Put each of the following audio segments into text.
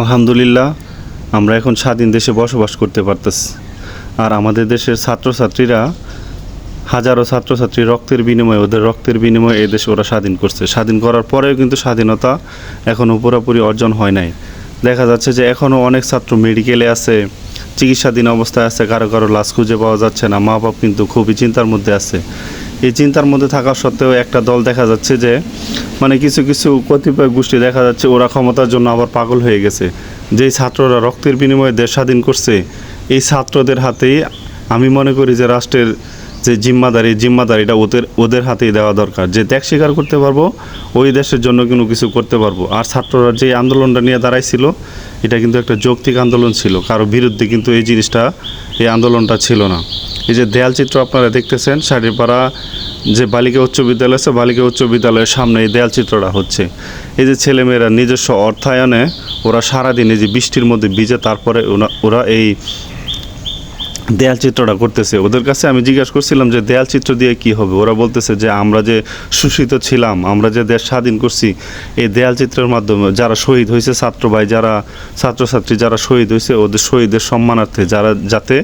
আলহামদুলিল্লাহ, আমরা এখন স্বাধীন দেশে বসবাস করতে পারতেছি। আর আমাদের দেশের ছাত্রছাত্রীরা, হাজারো ছাত্রছাত্রী রক্তের বিনিময়ে, ওদের রক্তের বিনিময়ে এই দেশে ওরা স্বাধীন করছে। স্বাধীন করার পরেও কিন্তু স্বাধীনতা এখনও পুরোপুরি অর্জন হয় নাই। দেখা যাচ্ছে যে এখনও অনেক ছাত্র মেডিকেলে আছে, চিকিৎসাধীন অবস্থায় আছে, কারও কারও লাশ খুঁজে পাওয়া যাচ্ছে না মা বাপ কিন্তু খুবই চিন্তার মধ্যে আছে। এই চিন্তার মধ্যে থাকা সত্ত্বেও একটা দল দেখা যাচ্ছে যে মানে কিছু কিছু কতিপয় গোষ্ঠী দেখা যাচ্ছে ওরা ক্ষমতার জন্য আবার পাগল হয়ে গেছে। যেই ছাত্ররা রক্তের বিনিময়ে দেশ স্বাধীন করছে, এই ছাত্রদের হাতেই আমি মনে করি যে রাষ্ট্রের যে জিম্মাদারি জিম্মাদারিটা ওদের ওদের হাতেই দেওয়া দরকার। যে ত্যাগ স্বীকার করতে পারব, ওই দেশের জন্য কোনো কিছু করতে পারব। আর ছাত্ররা যে আন্দোলনটা নিয়ে দাঁড়াইছিল, এটা কিন্তু একটা যৌক্তিক আন্দোলন ছিল। কারও বিরুদ্ধে কিন্তু এই জিনিসটা, এই আন্দোলনটা ছিল না। এই যে দেয়াল চিত্র আপনারা দেখতেছেন শাড়িপাড়া যে বালিকা উচ্চ বিদ্যালয় আছে, বালিকা উচ্চ বিদ্যালয়ের সামনে এই দেয়াল চিত্রটা হচ্ছে। এই যে ছেলেমেয়েরা নিজস্ব অর্থায়নে ওরা সারাদিন এই যে বৃষ্টির মধ্যে ভিজে তারপরে ওরা এই দেয়াল চিত্রটা করতেছে। ওদের কাছে আমি জিজ্ঞাসা করছিলাম যে দেয়াল চিত্র দিয়ে কি হবে? ওরা বলতেছে যে আমরা যে শোষিত ছিলাম, আমরা যে দেশ স্বাধীন করছি, এই দেয়াল চিত্রের মাধ্যমে যারা শহীদ হয়েছে, ছাত্র ভাই যারা, ছাত্রছাত্রী যারা শহীদ হয়েছে, ওদের শহীদের সম্মানার্থে যারা যাতে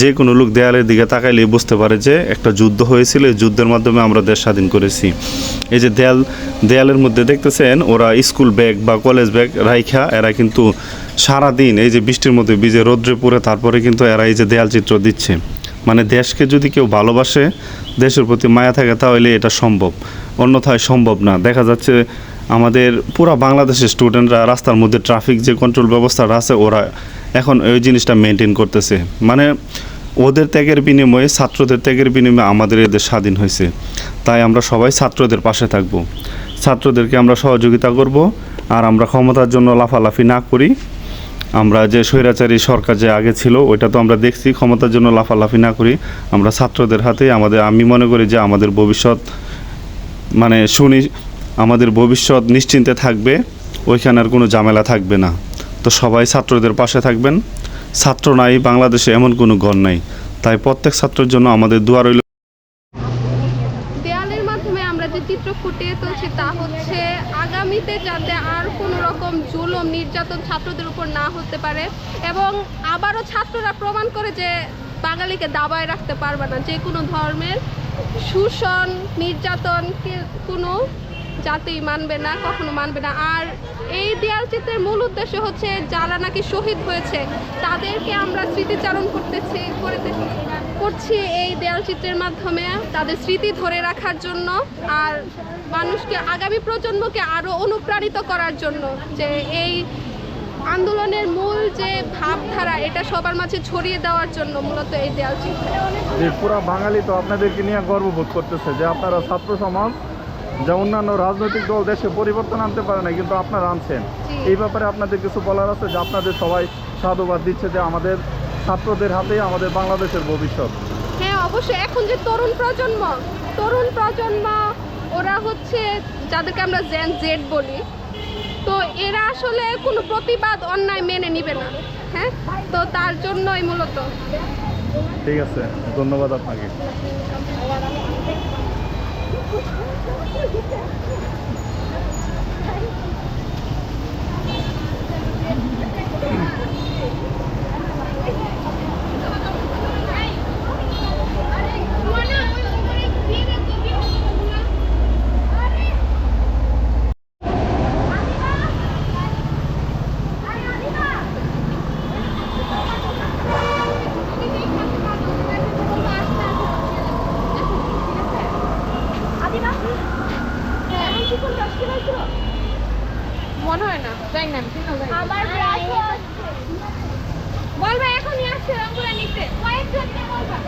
যে কোনো লোক দেয়ালের দিকে তাকাইলে বুঝতে পারে যে একটা যুদ্ধ হয়েছিল, এই যুদ্ধের মাধ্যমে আমরা দেশ স্বাধীন করেছি। এই যে দেয়াল, দেয়ালের মধ্যে দেখতেছেন, ওরা স্কুল ব্যাগ বা কলেজ ব্যাগ রাইখা, এরা কিন্তু সারাদিন এই যে বৃষ্টির মধ্যে বীজে রোদ্রে পড়ে তারপরে কিন্তু এরা এই যে দেয়াল চিত্র দিচ্ছে। মানে দেশকে যদি কেউ ভালোবাসে, দেশের প্রতি মায়া থাকে, তাহলে এটা সম্ভব। অন্যথায় সম্ভব না। দেখা যাচ্ছে আমাদের পুরো বাংলাদেশের স্টুডেন্টরা রাস্তার মধ্যে ট্রাফিক যে কন্ট্রোল ব্যবস্থাটা আছে, ওরা এখন ওই জিনিসটা মেনটেন করতেছে। মানে ওদের ত্যাগের বিনিময়ে, ছাত্রদের ত্যাগের বিনিময়ে আমাদের এদের স্বাধীন হয়েছে। তাই আমরা সবাই ছাত্রদের পাশে থাকব। ছাত্রদেরকে আমরা সহযোগিতা করব আর আমরা ক্ষমতার জন্য লাফালাফি না করি। আমরা যে স্বৈরাচারী সরকার যে আগে ছিল, ওইটা তো আমরা দেখছি, ক্ষমতার জন্য লাফালাফি না করি। আমরা ছাত্রদের হাতে আমাদের, আমি মনে করি যে আমাদের ভবিষ্যৎ মানে শুনি, আমাদের ভবিষ্যৎ নিশ্চিন্তে থাকবে, ওইখানে আর কোনো ঝামেলা থাকবে না। তো সবাই ছাত্রদের পাশে থাকবেন। ছাত্র নাই, বাংলাদেশে এমন কোনো ঘর নাই। তাই প্রত্যেক ছাত্রের জন্য আমাদের দোয়া রইল। দেয়ালের মাধ্যমে আমরা যে চিত্র ফুটিয়ে তুলছি তা হচ্ছে আগামীতে যাতে আর কোনো রকম জুলুম, নির্যাতন ছাত্রদের উপর না হতে পারে এবং আবারও ছাত্ররা প্রমাণ করে যে বাঙালিকে দাবায় রাখতে পারবে না। যে কোনো ধর্মের শোষণ, নির্যাতন কোনো জাতি মানবে না, কখনো মানবে না। আর এই দেয়াল চিত্রের মূল উদ্দেশ্য হচ্ছে যারা নাকি শহীদ হয়েছে, তাদেরকে আমরা স্মৃতিচারণ করতেছি করতে করছি এই দেয়াল চিত্রের মাধ্যমে তাদের স্মৃতি ধরে রাখার জন্য আর মানুষকে, আগামী প্রজন্মকে আরও অনুপ্রাণিত করার জন্য যে এই আন্দোলনের মূল যে ভাবধারা, এটা সবার মাঝে ছড়িয়ে দেওয়ার জন্য মূলত এই দেয়াল চিত্র। যে পুরা বাঙালি তো আপনাদেরকে নিয়ে গর্ববোধ করতেছে যে আপনারা ছাত্র সমাজ যে অন্যান্য রাজনৈতিক দল দেশে পরিবর্তন আনতে পারে না কিন্তু আপনারা আনছেন। এই ব্যাপারে আপনাদের কিছু বলার আছে যে আপনাদের সবাই সাধুবাদ দিচ্ছে যে আমাদের ছাত্রদের হাতেই আমাদের বাংলাদেশের ভবিষ্যৎ? হ্যাঁ অবশ্যই। এখন যে তরুণ প্রজন্ম তরুণ প্রজন্ম ওরা হচ্ছে যাদেরকে আমরা জেন জেড বলি তো এরা আসলে কোনো প্রতিবাদ অন্যায় মেনে নিবে না হ্যাঁ? তো তার জন্যই মূলত। ঠিক আছে ধন্যবাদ আপনাকে। 楽しみですね。মনে হয় না। যাই না আমার বলবা এখনই আসছে রংপুরা নিতে। কয়েকজন বলবা